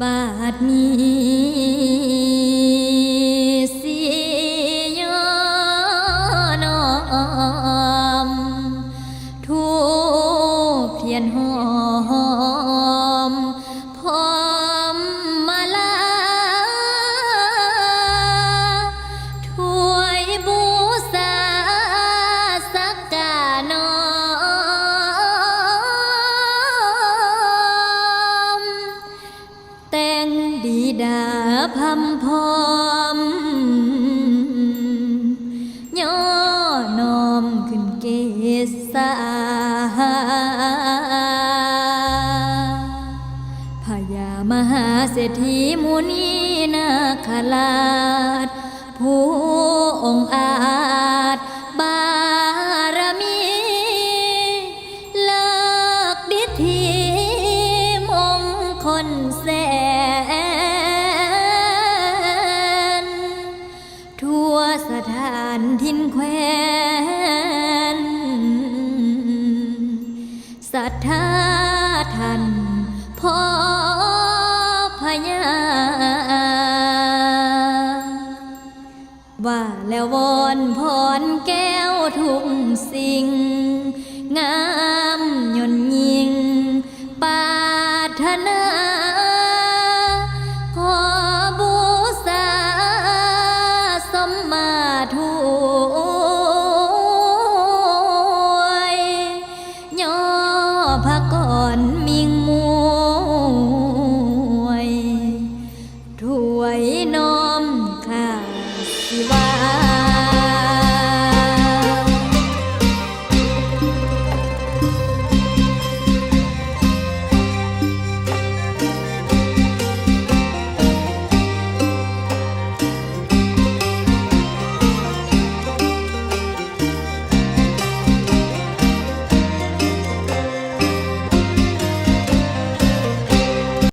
บาดนี้สิยอนอมทูบเพียนหอ ดีดาพัมพร้อมย่อนอมขึ้นเกษาพญามหาเศรษฐีมุนีนาคราชผู้องอาานทินแควนศรัทธาท่านพ่อพญาว่าแล้ววอนพรแก้วทุกสิ่งงา พักก่อน